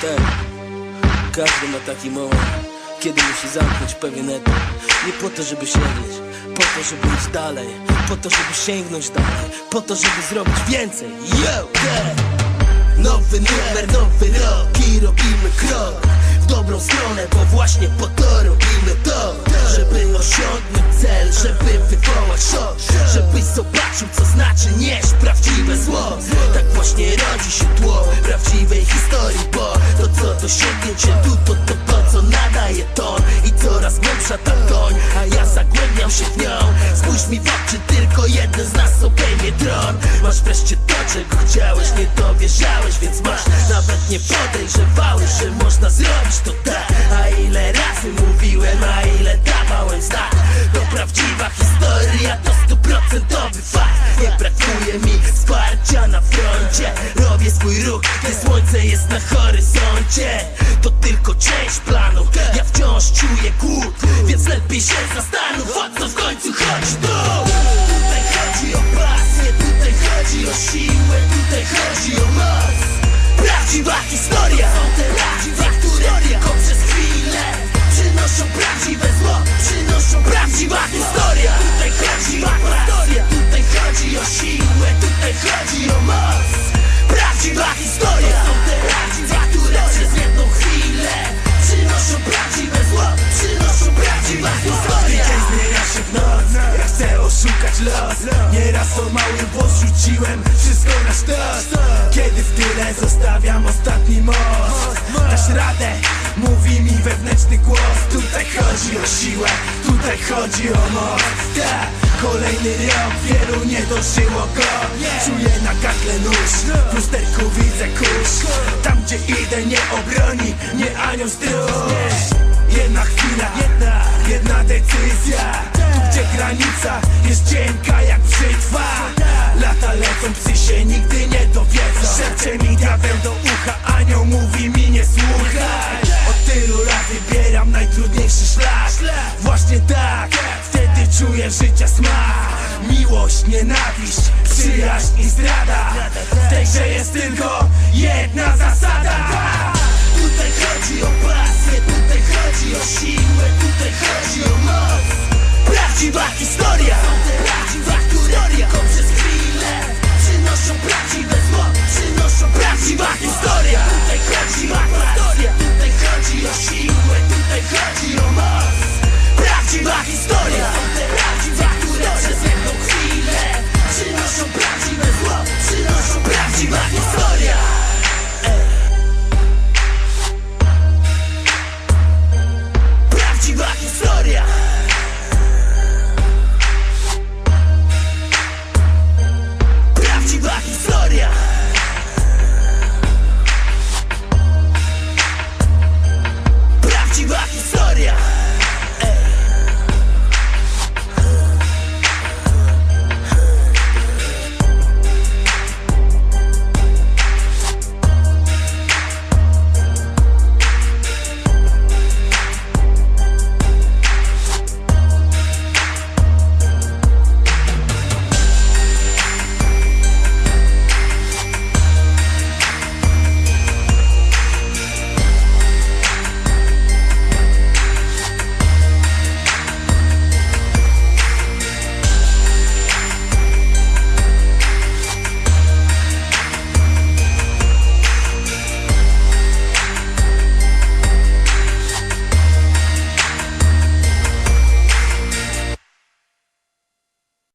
Tak, każdy ma taki moment, kiedy musi zamknąć pewien etap. Nie po to, żeby siedzieć, po to, żeby iść dalej, po to, żeby sięgnąć dalej, po to, żeby zrobić więcej. Yo, yeah. Nowy numer, nowy rok i robimy krok w dobrą stronę, bo właśnie po to robimy to, żeby osiągnąć cel, żeby wywołać szok, żebyś zobaczył, co znaczy nieść prawdziwe zło. Tak właśnie rodzi się tło prawdziwej historii, bo to co dosięgnięcie tu, to to to, co nadaje ton i coraz głębsza ta toń, a ja zagłębiam się w nią. Spójrz mi w oczy, tylko jeden z nas obejmie tron. Masz wreszcie to, czego chciałeś, nie dowierzałeś, więc masz nawet nie podejrzewałeś, że można zrobić to tak. A ile razy mówiłem, froncie, robię swój ruch, gdy słońce jest na horyzoncie. To tylko część planu, ja wciąż czuję głód, więc lepiej się zastanów, o co w końcu chodzi tu. Tutaj chodzi o pasję, tutaj chodzi o siłę, tutaj chodzi o moc. Prawdziwa historia, prawdziwa historia, tylko przez chwilę przynoszą prawdziwe Prawdziwa historia, są te prawdziwe, które przez jedną chwilę przynoszą prawdziwe zło, przynoszą prawdziwa historia. Dzień zmienia się w noc Ja chcę oszukać los. Nieraz o mały włos rzuciłem Wszystko na sztos. Kiedy w tyle zostawiam ostatni most. Dasz radę? Mówi mi wewnętrzny głos. Tutaj chodzi o siłę Tutaj chodzi o moc. Tak Kolejny rok, wielu nie dożyło go. Czuję na gardle nóż W lusterku widzę kurz. Tam gdzie idę nie obroni Nie anioł stróż Jedna chwila, jedna, decyzja. Tu gdzie granica? Jest cienka jak brzytwa. Lata lecą, psy się nigdy nie dowiedzą. Szepcze mi diabeł do ucha, anioł mówi mi nie słuchaj. Od tylu lat wybieram najtrudniejszy szlak. Właśnie tak, wtedy czuję życia smak Miłość, nienawiść, przyjaźń i zdrada. W tej grze jest tylko jedna zasada